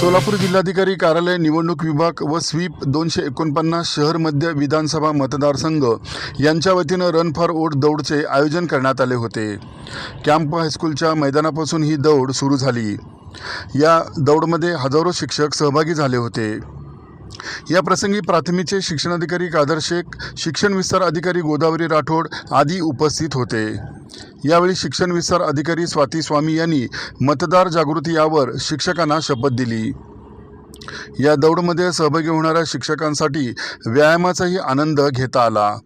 सोलापूर जिल्हाधिकारी कार्यालय निवडणूक विभाग व स्वीप दोनशे एकोणपन्नास शहर मध्य विधानसभा मतदारसंघ यांच्या वतीनं रन फॉर वोट दौडचे आयोजन करण्यात आले होते. कॅम्प हायस्कूलच्या मैदानापासून ही दौड सुरू झाली. या दौडमध्ये हजारो शिक्षक सहभागी झाले होते. या प्रसंगी प्राथमिकचे शिक्षणाधिकारी कादर शेख शिक्षण विस्तार अधिकारी गोदावरी राठोड आदी उपस्थित होते. यावेळी शिक्षण विस्तार अधिकारी स्वाती स्वामी यांनी मतदार जागृती यावर शिक्षकांना शपथ दिली. या दौडमध्ये सहभागी होणाऱ्या शिक्षकांसाठी व्यायामाचाही आनंद घेता आला.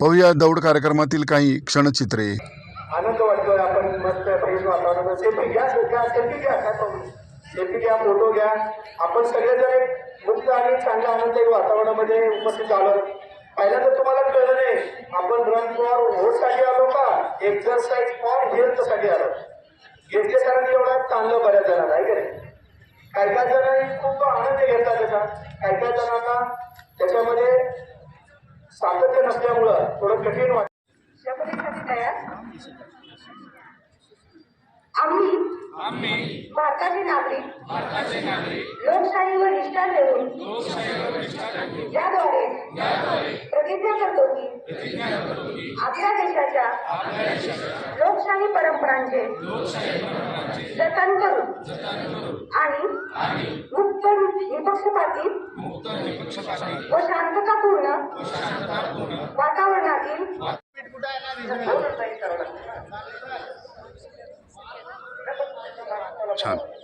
पाहूया दौड कार्यक्रमातील काही क्षणचित्रे. आनंद वाटतोय आपण मस्त फ्रेश वातावरण सेल्फी घ्या सेल्फी घ्या काय प्रॉब्लेम सेल्फी घ्या फोटो घ्या. आपण सगळेजण एक मुक्त आणि चांगल्या आनंददायी वातावरणामध्ये उपस्थित आलो. पहिल्यांदा तुम्हाला कळलं नाही आपण रन फॉर होसाठी आलो का? एक्झरसाइज फॉर हेल्थसाठी आलो. घेतले कारण एवढा चांगलं बऱ्याच जणांना आहे का काही काही जणांनी खूप आनंद घेतला त्याचा. काही काही जणांना त्याच्यामध्ये सातत्य नसल्यामुळं थोडं कठीण वाटतं आम्ही आम्ही भारताचे नागरिक. लोकशाहीवर निष्ठा ठेवून याद्वारे प्रतिज्ञा करतो की आपल्या देशाच्या लोकशाही परंपरांचे जतन करू आणि मुक्त निपक्षपाती व शांततापूर्ण वातावरणातील 产品。